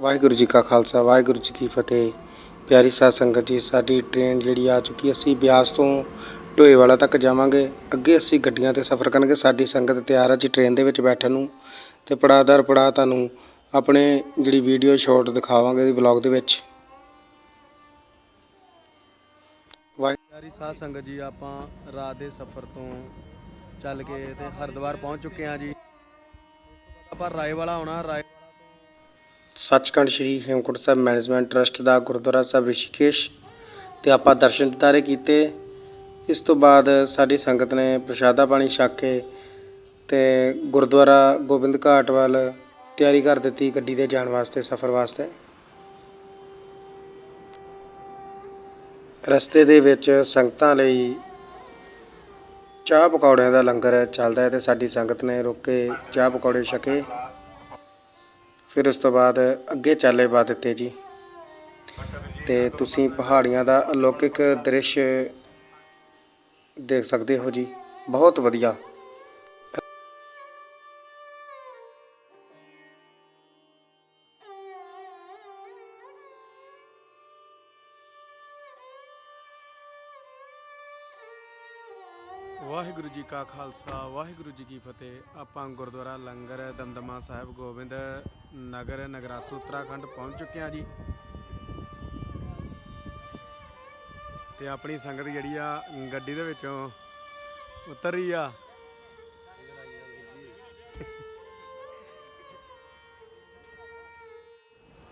ਵਾਹਿਗੁਰੂ ਜੀ ਕਾ ਖਾਲਸਾ, ਵਾਹਿਗੁਰੂ ਜੀ ਕੀ ਫਤਿਹ। ਪਿਆਰੀ ਸਾਧ ਸੰਗਤ ਜੀ, ਸਾਡੀ ਟ੍ਰੇਨ ਜਿਹੜੀ ਆ ਚੁੱਕੀ ਅਸੀਂ ਬਿਆਸ ਤੋਂ ਢੋਏਵਾਲਾ ਤੱਕ ਜਾਵਾਂਗੇ। ਅੱਗੇ ਅਸੀਂ ਗੱਡੀਆਂ ਤੇ ਸਫ਼ਰ ਕਰਾਂਗੇ ਸਾਡੀ ਸੰਗਤ ਤਿਆਰ ਹੈ ਜੀ ਟ੍ਰੇਨ ਦੇ ਵਿੱਚ ਬੈਠਣ ਨੂੰ। ਤੇ ਪੜਾਦਰ ਪੜਾ ਤੁਹਾਨੂੰ ਆਪਣੇ ਜਿਹੜੀ ਵੀਡੀਓ ਸ਼ਾਰਟ ਦਿਖਾਵਾਂਗੇ ਵਲੌਗ ਦੇ ਵਿੱਚ। ਵਾਹਿਗੁਰੂ ਪਿਆਰੀ ਸਾਧ ਸੰਗਤ ਜੀ, ਆਪਾਂ ਰਾਤ ਦੇ ਸਫ਼ਰ ਤੋਂ ਚੱਲ ਕੇ ਤੇ ਹਰਿਦੁਆਰ ਪਹੁੰਚ ਚੁੱਕੇ ਹਾਂ ਜੀ। ਆਪਾਂ ਰਾਏ ਵਾਲਾ ਆਉਣਾ, ਰਾਏ ਸੱਚਖੰਡ ਸ੍ਰੀ ਹੇਮਕੁੰਟ ਸਾਹਿਬ ਮੈਨੇਜਮੈਂਟ ਟਰਸਟ ਦਾ ਗੁਰਦੁਆਰਾ ਸਾਹਿਬ ਰਿਸ਼ੀਕੇਸ਼ ਤੇ ਆਪਾਂ ਦਰਸ਼ਨ ਦਿਦਾਰੇ ਕੀਤੇ। ਇਸ ਤੋਂ ਬਾਅਦ ਸਾਡੀ ਸੰਗਤ ਨੇ ਪ੍ਰਸ਼ਾਦਾ ਪਾਣੀ ਛਕ ਕੇ ਤੇ ਗੁਰਦੁਆਰਾ ਗੋਬਿੰਦ ਘਾਟ ਵੱਲ ਤਿਆਰੀ ਕਰ ਦਿੱਤੀ ਗੱਡੀ ਦੇ ਜਾਣ ਵਾਸਤੇ, ਸਫ਼ਰ ਵਾਸਤੇ। ਰਸਤੇ ਦੇ ਵਿੱਚ ਸੰਗਤਾਂ ਲਈ ਚਾਹ ਪਕੌੜਿਆਂ ਦਾ ਲੰਗਰ ਚੱਲਦਾ ਹੈ ਤੇ ਸਾਡੀ ਸੰਗਤ ਨੇ ਰੁਕ ਕੇ ਚਾਹ ਪਕੌੜੇ ਛਕੇ। ਫਿਰ ਉਸ ਤੋਂ ਬਾਅਦ ਅੱਗੇ ਚਾਲੇ ਪਾ ਦਿੱਤੇ ਜੀ। ਤੇ ਤੁਸੀਂ ਪਹਾੜੀਆਂ ਦਾ ਅਲੌਕਿਕ ਦ੍ਰਿਸ਼ ਦੇਖ ਸਕਦੇ ਹੋ ਜੀ। ਬਹੁਤ ਵਧੀਆ। ਵਾਹਿਗੁਰੂ ਜੀ ਕਾ ਖਾਲਸਾ, ਵਾਹਿਗੁਰੂ ਜੀ ਕੀ ਫਤਿਹ। ਆਪਾਂ ਗੁਰਦੁਆਰਾ ਲੰਗਰ ਦਮਦਮਾ ਸਾਹਿਬ ਗੋਬਿੰਦ ਨਗਰ ਨਗਰਾਸ ਉੱਤਰਾਖੰਡ ਪਹੁੰਚ ਚੁੱਕੇ ਹਾਂ ਜੀ। ਤੇ ਆਪਣੀ ਸੰਗਤ ਜਿਹੜੀ ਆ, ਗੱਡੀ ਦੇ ਵਿੱਚੋਂ ਉਤਰ ਰਹੀ ਆ।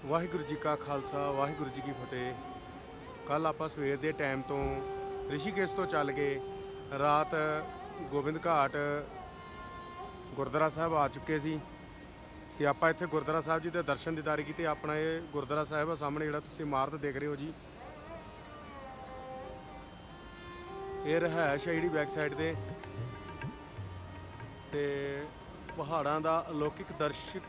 ਵਾਹਿਗੁਰੂ ਜੀ ਕਾ ਖਾਲਸਾ, ਵਾਹਿਗੁਰੂ ਜੀ ਕੀ ਫਤਿਹ। ਕੱਲ ਆਪਾਂ ਸਵੇਰ ਦੇ ਟਾਈਮ ਤੋਂ ਰਿਸ਼ੀਕੇਸ਼ ਤੋਂ ਚੱਲ ਕੇ ਰਾਤ ਗੋਬਿੰਦ ਘਾਟ ਗੁਰਦੁਆਰਾ ਸਾਹਿਬ ਆ ਚੁੱਕੇ ਸੀ। ਤੇ ਆਪਾਂ ਇੱਥੇ ਗੁਰਦੁਆਰਾ ਸਾਹਿਬ ਜੀ ਦੇ ਦਰਸ਼ਨ ਦੀ ਦਿਦਾਰੇ ਕੀਤੇ ਆਪਣਾ ਇਹ ਗੁਰਦੁਆਰਾ ਸਾਹਿਬ ਆ ਸਾਹਮਣੇ ਜਿਹੜਾ ਤੁਸੀਂ ਇਮਾਰਤ ਦੇਖ ਰਹੇ ਹੋ ਜੀ। ਇਹ ਰਹਿائش ਹੈ ਜਿਹੜੀ ਬੈਕ ਸਾਈਡ ਤੇ। ਤੇ ਪਹਾੜਾਂ ਦਾ ਅਲੌਕਿਕ ਦਰਸ਼ਕ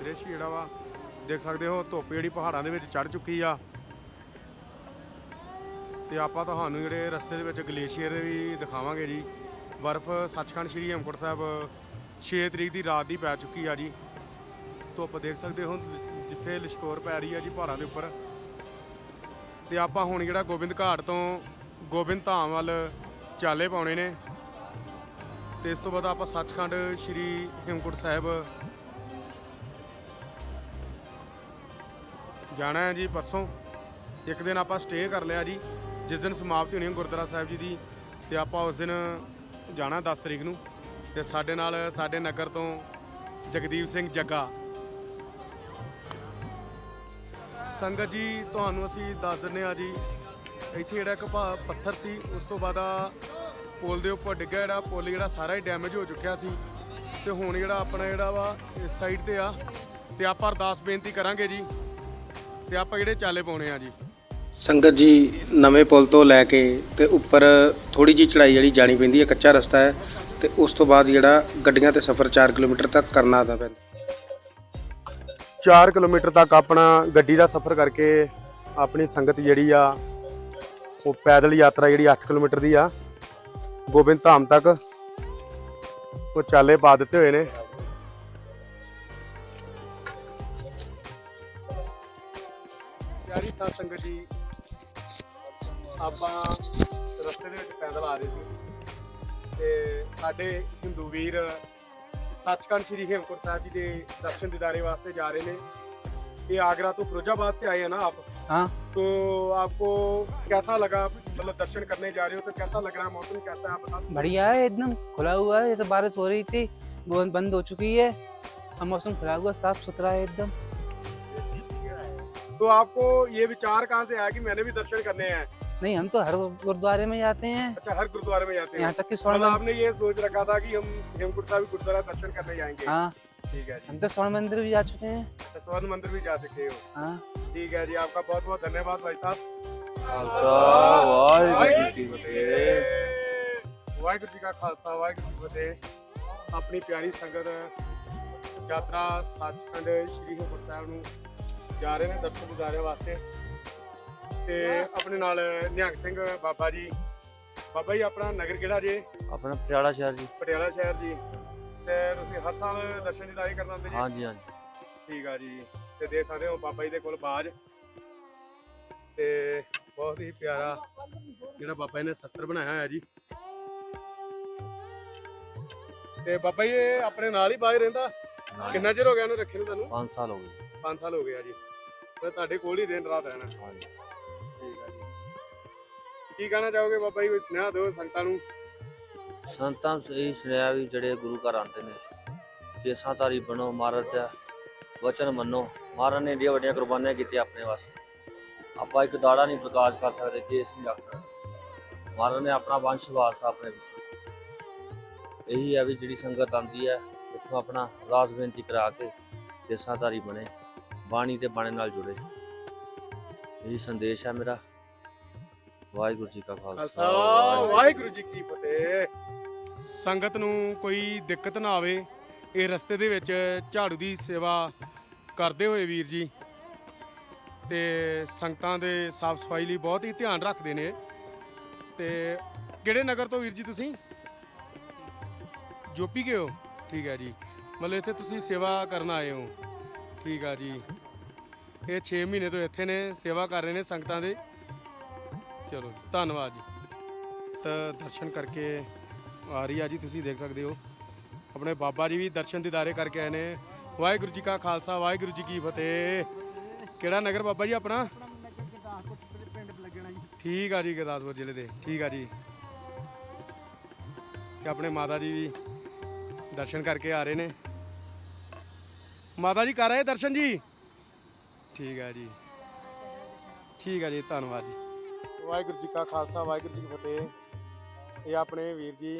ਦ੍ਰਿਸ਼ ਜਿਹੜਾ ਵਾ, ਦੇਖ ਸਕਦੇ ਹੋ, ਧੁੱਪ ਜਿਹੜੀ ਪਹਾੜਾਂ ਦੇ ਵਿੱਚ ਚੜ ਚੁੱਕੀ ਆ। ਤੇ ਆਪਾਂ ਤੁਹਾਨੂੰ ਜਿਹੜੇ ਰਸਤੇ ਦੇ ਵਿੱਚ ਗਲੇਸ਼ੀਅਰ ਵੀ ਦਿਖਾਵਾਂਗੇ ਜੀ। ਬਰਫ਼ ਸੱਚਖੰਡ ਸ਼੍ਰੀ ਹਮਕੁਰ ਸਾਹਿਬ 6 ਤਰੀਕ ਦੀ ਰਾਤ ਦੀ ਪੈ ਚੁੱਕੀ ਆ ਜੀ। ਧੁੱਪ ਦੇਖ ਸਕਦੇ ਹੋ, ਜਿੱਥੇ ਲਿਸ਼ਕੋਰ ਪੈ ਰਹੀ ਆ ਜੀ ਪਹਾੜਾਂ ਦੇ ਉੱਪਰ। ਤੇ ਆਪਾਂ ਹੁਣ ਜਿਹੜਾ ਗੋਬਿੰਦ ਘਾਟ ਤੋਂ ਗੋਬਿੰਦ ਧਾਮ ਵੱਲ ਚਾਲੇ ਪਾਉਣੇ ਨੇ। ਤੇ ਇਸ ਤੋਂ ਬਾਅਦ ਆਪਾਂ ਸੱਚਖੰਡ ਸ੍ਰੀ ਹੇਮਕੁੰਟ ਸਾਹਿਬ ਜਾਣਾ ਹੈ ਜੀ ਪਰਸੋਂ। ਇੱਕ ਦਿਨ ਆਪਾਂ ਸਟੇ ਕਰ ਲਿਆ ਜੀ। ਜਿਸ ਦਿਨ ਸਮਾਪਤੀ ਹੋਣੀ ਹੈ ਗੁਰਦੁਆਰਾ ਸਾਹਿਬ ਜੀ ਦੀ, ਤੇ ਆਪਾਂ ਉਸ ਦਿਨ ਜਾਣਾ 10 ਤਰੀਕ ਨੂੰ। ਤੇ ਸਾਡੇ ਨਾਲ, ਸਾਡੇ ਨਗਰ ਤੋਂ ਜਗਦੀਪ ਸਿੰਘ ਜੱਗਾ। ਸੰਗਤ ਜੀ, ਤੁਹਾਨੂੰ ਅਸੀਂ ਦੱਸ ਦਿੰਦੇ ਆ ਜੀ, ਇੱਥੇ ਜਿਹੜਾ ਇੱਕ ਭਾ- ਪੱਥਰ ਸੀ, ਉਸ ਤੋਂ ਬਾਅਦ ਆ ਪੁਲ ਦੇ ਉੱਪਰ ਡਿੱਗਾ ਜਿਹੜਾ, ਪੁਲ ਜਿਹੜਾ ਸਾਰਾ ਹੀ ਡੈਮੇਜ ਹੋ ਚੁੱਕਿਆ ਸੀ। ਤੇ ਹੁਣ ਜਿਹੜਾ ਆਪਣਾ ਜਿਹੜਾ ਵਾ, ਇਸ ਸਾਈਡ ਤੇ ਆ, ਤੇ ਆਪਾਂ ਅਰਦਾਸ ਬੇਨਤੀ ਕਰਾਂਗੇ ਜੀ, ਤੇ ਆਪਾਂ ਜਿਹੜੇ ਚਾਲੇ ਪਾਉਣੇ ਆ ਜੀ। ਸੰਗਤ ਜੀ, ਨਵੇਂ ਪੁਲ ਤੋਂ ਲੈ ਕੇ ਤੇ ਉੱਪਰ ਥੋੜੀ ਜਿਹੀ ਚੜਾਈ ਜਿਹੜੀ ਜਾਣੀ ਪੈਂਦੀ ਹੈ, ਕੱਚਾ ਰਸਤਾ ਹੈ। ਤੇ ਉਸ ਤੋਂ ਬਾਅਦ ਜਿਹੜਾ ਗੱਡੀਆਂ ਤੇ ਸਫ਼ਰ 4 ਕਿਲੋਮੀਟਰ ਤੱਕ ਕਰਨਾ ਆਦਾ ਪੈਂਦਾ। 4 ਕਿਲੋਮੀਟਰ ਤੱਕ ਆਪਣਾ ਗੱਡੀ ਦਾ ਸਫ਼ਰ ਕਰਕੇ ਆਪਣੀ ਸੰਗਤ ਜਿਹੜੀ ਆ, ਉਹ ਪੈਦਲ ਯਾਤਰਾ ਜਿਹੜੀ 8 ਕਿਲੋਮੀਟਰ ਦੀ ਆ, ਗੋਬਿੰਦ ਧਾਮ ਤੱਕ ਉਹ ਚਾਲੇ ਪਾ ਦਿੱਤੇ ਹੋਏ ਨੇ। ਪਿਆਰੀ ਸਾਧ ਸੰਗਤ ਜੀ, ਆਪਾਂ ਰਸਤੇ ਦੇ ਵਿੱਚ ਪੈਦਲ ਆ ਰਹੇ ਸੀ। ਤੇ ਸਾਡੇ ਹਿੰਦੂ ਵੀਰ सचखंड श्री हेमकुंट साहब जी के दर्शन दिदारे वास्ते जा रहे हैं ये आगरा तो फिरोजाबाद से आए हैं ना आप हाँ तो आपको कैसा लगा मतलब दर्शन करने जा रहे हो तो कैसा लग रहा है मौसम कैसा है आप बता सकते बढ़िया है एकदम खुला हुआ है जैसे बारिश हो रही थी वो बंद हो चुकी है अब मौसम खुला हुआ साफ सुथरा है एकदम हैं? तो आपको ये विचार कहाँ से आया कि मैंने भी दर्शन करने हैं नहीं हम तो हर गुरुद्वारे में जाते हैं अच्छा हर गुरुद्वारे में जाते हैं यहाँ तक कि स्वर्ण मतलब मंदिर आपने ये सोच रखा था कि हम हेमकुंट साहब गुरुद्वारा दर्शन करने जाएंगे हाँ ठीक है जी हम तो स्वर्ण मंदिर भी जा चुके हैं अच्छा, स्वर्ण मंदिर भी जा सकते हो हाँ ठीक है जी आपका बहुत बहुत धन्यवाद भाई साहब ਵਾਹਿਗੁਰੂ ਜੀ ਕੀ ਫਤਿਹ ਵਾਹਿਗੁਰੂ ਜੀ ਕਾ ਖਾਲਸਾ ਵਾਹਿਗੁਰੂ ਜੀ ਕੀ ਫਤਿਹ ਆਪਣੀ ਪਿਆਰੀ ਸੰਗਤ ਯਾਤਰਾ ਸੱਚਖੰਡ ਸ੍ਰੀ ਹਰਿਮੰਦਰ ਸਾਹਿਬ ਨੂੰ ਜਾ ਰਹੇ ਨੇ ਦਰਸ਼ਨ ਦਿਦਾਰੇ ਵਾਸਤੇ ਤੇ ਆਪਣੇ ਨਾਲ ਨਿਹੰਗ ਸਿੰਘ ਬਾਬਾ ਜੀ। ਬਾਬਾ ਜੀ ਆਪਣਾ ਨਗਰ ਕਿਹੜਾ ਜੇ? ਆਪਣਾ ਪਟਿਆਲਾ ਸ਼ਹਿਰ ਜੀ। ਪਟਿਆਲਾ ਸ਼ਹਿਰ ਜੀ। ਤੇ ਤੁਸੀਂ ਹਰ ਸਾਲ ਦਰਸ਼ਨ ਦਿਦਾਰੇ ਕਰਨ ਆਉਂਦੇ ਜੀ? ਹਾਂਜੀ ਹਾਂਜੀ। ਠੀਕ ਆ ਜੀ। ਤੇ ਦੇਖ ਸਕਦੇ ਹੋ ਬਾਬਾ ਜੀ ਦੇ ਕੋਲ ਬਾਜ। ਤੇ ਬਹੁਤ ਹੀ ਪਿਆਰਾ ਜਿਹੜਾ ਬਾਬਾ ਜੀ ਨੇ ਸ਼ਸਤਰ ਬਣਾਇਆ ਹੋਇਆ ਜੀ। ਤੇ ਬਾਬਾ ਜੀ ਇਹ ਆਪਣੇ ਨਾਲ ਹੀ ਬਾਜ ਰਹਿੰਦਾ? ਕਿੰਨਾ ਚਿਰ ਹੋ ਗਿਆ ਉਹਨੂੰ ਰੱਖੇ ਨੂੰ ਤੁਹਾਨੂੰ? 5 ਸਾਲ ਹੋ ਗਏ। 5 ਸਾਲ ਹੋ ਗਏ ਆ ਜੀ। ਤੇ ਤੁਹਾਡੇ ਕੋਲ ਹੀ ਦਿਨ ਰਾਤ ਰਹਿਣਾ। ਹਾਂਜੀ। ਕੀ ਕਹਿਣਾ ਚਾਹੋਗੇ ਬਾਬਾ ਜੀ? ਕੋਈ ਸੁਨੇਹਾ ਦਿਓ ਸੰਗਤਾਂ ਨੂੰ। ਸੰਤਾਂ ਇਹ ਸੁਣਿਆ ਵੀ ਜਿਹੜੇ ਗੁਰੂ ਘਰ ਆਉਂਦੇ ਨੇ ਕੇਸਾਂ ਬਣੋ, ਮਹਾਰਾਜ ਦਾ ਵਚਨ ਮੰਨੋ। ਮਹਾਰਾਜ ਨੇ ਏਡੀਆਂ ਵੱਡੀਆਂ ਕੁਰਬਾਨੀਆਂ ਕੀਤੀਆਂ ਆਪਣੇ ਵਾਸਤੇ। ਆਪਾਂ ਇੱਕ ਦਾੜਾ ਨਹੀਂ ਪ੍ਰਕਾਸ਼ ਕਰ ਸਕਦੇ ਕੇਸ ਨਹੀਂ ਰੱਖ ਸਕਦੇ। ਮਹਾਰਾਜ ਨੇ ਆਪਣਾ ਵੰਸ਼ ਵਾਰਸਾ ਆਪਣੇ ਵਿੱਚ ਇਹੀ ਹੈ ਵੀ ਜਿਹੜੀ ਸੰਗਤ ਆਂਦੀ ਹੈ, ਉੱਥੋਂ ਆਪਣਾ ਅਰਦਾਸ ਬੇਨਤੀ ਕਰਾ ਕੇ ਕੇਸਾਂ ਬਣੇ, ਬਾਣੀ ਤੇ ਬਾਣੇ ਨਾਲ ਜੁੜੇ। ਇਹੀ ਸੰਦੇਸ਼ ਹੈ ਮੇਰਾ। ਵਾਹਿਗੁਰੂ ਜੀ ਕਾ ਖਾਲਸਾ ਵਾਹਿਗੁਰੂ ਜੀ ਕੀ ਫਤਿਹ। ਸੰਗਤ ਨੂੰ ਕੋਈ ਦਿੱਕਤ ਨਾ ਆਵੇ ਇਹ ਰਸਤੇ ਦੇ ਵਿੱਚ ਝਾੜੂ ਦੀ ਸੇਵਾ ਕਰਦੇ ਹੋਏ ਵੀਰ ਜੀ ਤੇ ਸੰਗਤਾਂ ਦੇ ਸਾਫ਼ ਸਫ਼ਾਈ ਲਈ ਬਹੁਤ ਹੀ ਧਿਆਨ ਰੱਖਦੇ ਨੇ। ਤੇ ਕਿਹੜੇ ਨਗਰ ਤੋਂ ਵੀਰ ਜੀ ਤੁਸੀਂ? ਜੋਪੀ ਗਏ ਹੋ? ਠੀਕ ਹੈ ਜੀ। ਮਤਲਬ ਇੱਥੇ ਤੁਸੀਂ ਸੇਵਾ ਕਰਨ ਆਏ ਹੋ। ਠੀਕ ਆ ਜੀ। ਇਹ 6 ਮਹੀਨੇ ਤੋਂ ਇੱਥੇ ਨੇ ਸੇਵਾ ਕਰ ਰਹੇ ਨੇ ਸੰਗਤਾਂ ਦੇ। ਚਲੋ ਧੰਨਵਾਦ ਜੀ। ਤਾਂ ਦਰਸ਼ਨ ਕਰਕੇ ਆ ਰਹੀ ਆ ਜੀ, ਤੁਸੀਂ ਦੇਖ ਸਕਦੇ ਹੋ। ਆਪਣੇ ਬਾਬਾ ਜੀ ਵੀ ਦਰਸ਼ਨ ਦਿਦਾਰੇ ਕਰਕੇ ਆਏ ਨੇ। ਵਾਹਿਗੁਰੂ ਜੀ ਕਾ ਖਾਲਸਾ, ਵਾਹਿਗੁਰੂ ਜੀ ਕੀ ਫਤਿਹ। ਕਿਹੜਾ ਨਗਰ ਬਾਬਾ ਜੀ ਆਪਣਾ? ਠੀਕ ਆ ਜੀ, ਗੁਰਦਾਸਪੁਰ ਜ਼ਿਲ੍ਹੇ ਦੇ। ਠੀਕ ਆ ਜੀ। ਤੇ ਆਪਣੇ ਮਾਤਾ ਜੀ ਵੀ ਦਰਸ਼ਨ ਕਰਕੇ ਆ ਰਹੇ ਨੇ। ਮਾਤਾ ਜੀ ਕਰ ਆਏ ਦਰਸ਼ਨ ਜੀ? ਠੀਕ ਆ ਜੀ। ਠੀਕ ਆ ਜੀ, ਧੰਨਵਾਦ ਜੀ। ਵਾਹਿਗੁਰੂ ਜੀ ਕਾ ਖਾਲਸਾ ਵਾਹਿਗੁਰੂ ਜੀ ਕੀ ਫਤਿਹ। ਇਹ ਆਪਣੇ ਵੀਰ ਜੀ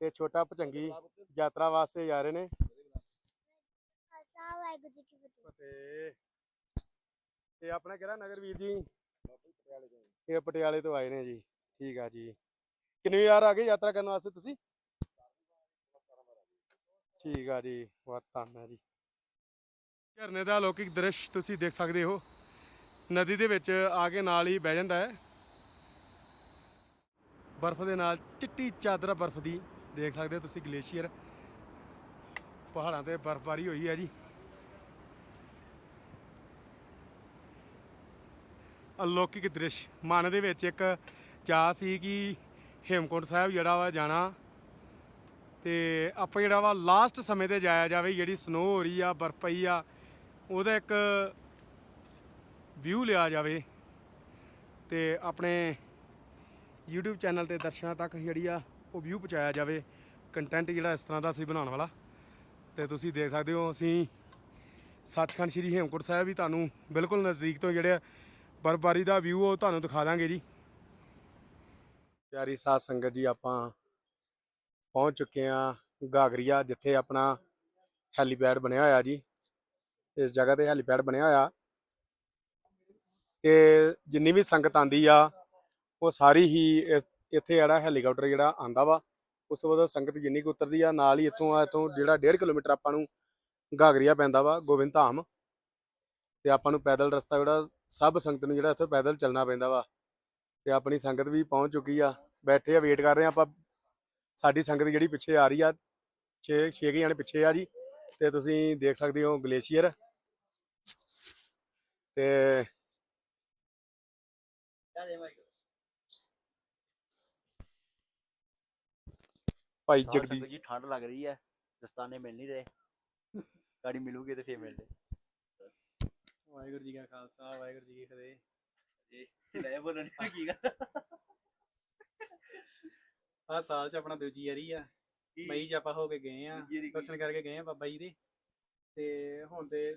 ਤੇ ਛੋਟਾ ਭਜੰਗੀ ਯਾਤਰਾ ਵਾਸਤੇ ਜਾ ਰਹੇ ਨੇ। ਖਾਲਸਾ ਵਾਹਿਗੁਰੂ ਜੀ ਕੀ ਫਤਿਹ। ਇਹ ਆਪਣਾ ਕਿਹੜਾ ਨਗਰ ਵੀਰ ਜੀ? ਇਹ ਪਟਿਆਲੇ ਤੋਂ ਆਏ ਨੇ ਜੀ। ਠੀਕ ਆ ਜੀ। ਕਿੰਨੀ ਵਾਰ ਆ ਗਏ ਯਾਤਰਾ ਕਰਨ ਵਾਸਤੇ ਤੁਸੀਂ? ਠੀਕ ਆ ਜੀ। ਬਹੁਤ ਧੰਨਵਾਦ ਜੀ। ਝਰਨੇ ਦਾ ਅਲੌਕਿਕ ਦ੍ਰਿਸ਼ ਤੁਸੀਂ ਦੇਖ ਸਕਦੇ ਹੋ। ਨਦੀ ਦੇ ਵਿੱਚ ਆ ਕੇ ਨਾਲ ਹੀ ਬਹਿ ਜਾਂਦਾ ਹੈ। ਬਰਫ਼ ਦੇ ਨਾਲ ਚਿੱਟੀ ਚਾਦਰ ਬਰਫ਼ ਦੀ, ਦੇਖ ਸਕਦੇ ਹੋ ਤੁਸੀਂ ਗਲੇਸ਼ੀਅਰ। ਪਹਾੜਾਂ ਤੇ ਬਰਫ਼ਬਾਰੀ ਹੋਈ ਹੈ ਜੀ। ਅਲੌਕਿਕ ਦ੍ਰਿਸ਼। ਮਨ ਦੇ ਵਿੱਚ ਇੱਕ ਚਾਹ ਸੀ ਕਿ ਹੇਮਕੁੰਟ ਸਾਹਿਬ ਜਿਹੜਾ ਵਾ ਜਾਣਾ ਤੇ ਆਪਾਂ ਜਿਹੜਾ ਵਾ ਲਾਸਟ ਸਮੇਂ ਤੇ ਜਾਇਆ ਜਾਵੇ, ਜਿਹੜੀ ਸਨੋ ਹੋ ਰਹੀ ਆ, ਬਰਫ਼ ਪਈ ਆ, ਉਹਦਾ ਇੱਕ ਵਿਊ ਲਿਆ ਜਾਵੇ ਤੇ ਆਪਣੇ YouTube ਚੈਨਲ ਤੇ ਦਰਸ਼ਕਾਂ ਤੱਕ ਜਿਹੜੀ ਆ ਉਹ ਵਿਊ ਪਹੁੰਚਾਇਆ ਜਾਵੇ ਕੰਟੈਂਟ ਜਿਹੜਾ ਇਸ ਤਰ੍ਹਾਂ ਦਾ ਅਸੀਂ ਬਣਾਉਣ ਵਾਲਾ। ਤੇ ਤੁਸੀਂ ਦੇਖ ਸਕਦੇ ਹੋ, ਅਸੀਂ ਸੱਚਖੰਡ ਸ੍ਰੀ ਹੇਮਕੁੰਟ ਸਾਹਿਬ ਵੀ ਤੁਹਾਨੂੰ ਬਿਲਕੁਲ ਨਜ਼ਦੀਕ ਤੋਂ ਜਿਹੜੇ ਬਰਫਬਾਰੀ ਦਾ ਵਿਊ ਉਹ ਤੁਹਾਨੂੰ ਦਿਖਾ ਦਾਂਗੇ ਜੀ। ਪਿਆਰੀ ਸਾਧ ਸੰਗਤ ਜੀ, ਆਪਾਂ ਪਹੁੰਚ ਚੁੱਕੇ ਆ ਗਾਗਰੀਆ, ਜਿੱਥੇ ਆਪਣਾ ਹੈਲੀਪੈਡ ਬਣਿਆ ਹੋਇਆ ਜੀ। ਇਸ ਜਗ੍ਹਾ ਤੇ ਹੈਲੀਪੈਡ ਬਣਿਆ ਹੋਇਆ। ਤੇ ਜਿੰਨੀ ਵੀ ਸੰਗਤ ਆਂਦੀ ਆ ਉਹ ਸਾਰੀ ਹੀ ਇਸ- ਇੱਥੇ ਜਿਹੜਾ ਹੈਲੀਕਾਪਟਰ ਜਿਹੜਾ ਆਂਦਾ ਵਾ, ਉਸ ਤੋਂ ਬਾਅਦ ਸੰਗਤ ਜਿੰਨੀ ਕੁ ਉਤਰਦੀ ਆ, ਨਾਲ ਹੀ ਇੱਥੋਂ ਆ, ਇੱਥੋਂ ਜਿਹੜਾ 1.5 ਕਿਲੋਮੀਟਰ ਆਪਾਂ ਨੂੰ ਗਾਗਰੀਆ ਪੈਂਦਾ ਵਾ, ਗੋਬਿੰਦ ਧਾਮ। ਤੇ ਆਪਾਂ ਨੂੰ ਪੈਦਲ ਰਸਤਾ ਜਿਹੜਾ, ਸਭ ਸੰਗਤ ਨੂੰ ਜਿਹੜਾ ਇੱਥੇ ਪੈਦਲ ਚੱਲਣਾ ਪੈਂਦਾ ਵਾ। ਤੇ ਆਪਣੀ ਸੰਗਤ ਵੀ ਪਹੁੰਚ ਚੁੱਕੀ ਆ, ਬੈਠੇ ਆ, ਵੇਟ ਕਰ ਰਹੇ ਆ ਆਪਾਂ। ਸਾਡੀ ਸੰਗਤ ਜਿਹੜੀ ਪਿੱਛੇ ਆ ਰਹੀ ਆ 6 6 ਜਾਣੇ ਪਿੱਛੇ ਆ ਜੀ। ਤੇ ਤੁਸੀਂ ਦੇਖ ਸਕਦੇ ਹੋ ਗਲੇਸ਼ੀਅਰ। ਤੇ ਭਾਈ ਜਗਦੀਪ ਸੰਗਤ ਜੀ ਠੰਡ ਲੱਗ ਰਹੀ ਹੈ ਦਸਤਾਨੇ ਮਿਲ ਨਹੀਂ ਰਹੇ। ਗਾੜੀ ਮਿਲੂਗੀ ਤੇ ਫੇਰ ਮਿਲਦੇ। ਵਾਹਿਗੁਰੂ ਜੀ ਕਾ ਖਾਲਸਾ ਵਾਹਿਗੁਰੂ ਜੀ ਕੀ ਫਤਿਹ। ਲੈ ਬੋਲਣ ਕੀ ਗੱਲ। ਆ ਸਾਲ ਚ ਆਪਣਾ ਦੂਜੀ ਵਾਰੀ ਆ। ਮਈ ਚ ਆਪਾਂ ਹੋ ਕੇ ਗਏ ਆ ਦੂਜੀ ਵਾਰੀ ਕੀ? ਦਰਸ਼ਨ ਕਰਕੇ ਗਏ ਆ ਬਾਬਾ ਜੀ ਦੇ। ਤੇ ਹੁਣ ਤੇ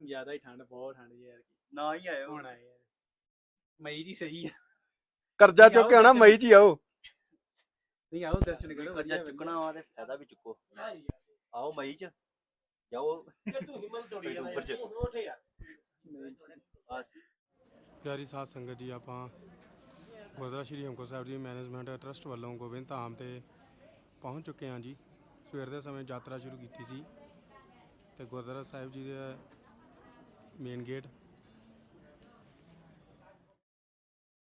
ਜ਼ਿਆਦਾ ਹੀ ਠੰਡ ਬਹੁਤ ਠੰਡ ਜੀ ਯਾਰ ਨਾ ਹੀ ਆਇਓ। ਹੁਣ ਆਏ ਯਾਰ ਮਈ ਜੀ ਸਹੀ ਆ। ਕਰਜ਼ਾ ਚੁੱਕ ਕੇ ਆਣਾ ਮਈ ਚ ਹੀ ਆਓ। ਨਹੀਂ ਆਓ ਦਰਸ਼ਨ ਕਰੋ ਵਧੀਆ ਵਧੀਆ ਚੁੱਕਣਾ ਵਾ ਤੇ ਫਾਇਦਾ ਵੀ ਚੁੱਕੋ। ਆਓ ਮਈ ਚ ਜਾਓ। ਅਕਤੂਬਰ ਚ। ਆ ਪਿਆਰੀ ਸਾਧ ਸੰਗਤ ਜੀ ਆਪਾਂ ਗੁਰਦੁਆਰਾ ਸ਼੍ਰੀ ਹੇਮਕੁੰਟ ਸਾਹਿਬ ਜੀ ਮੈਨੇਜਮੈਂਟ ਟਰਸਟ ਵੱਲੋਂ ਗੋਬਿੰਦ ਧਾਮ ਤੇ ਪਹੁੰਚ ਚੁੱਕੇ ਹਾਂ ਜੀ। ਸਵੇਰ ਦੇ ਸਮੇਂ ਯਾਤਰਾ ਸ਼ੁਰੂ ਕੀਤੀ ਸੀ ਤੇ ਗੁਰਦੁਆਰਾ ਸਾਹਿਬ ਜੀ ਦੇ ਮੇਨ ਗੇਟ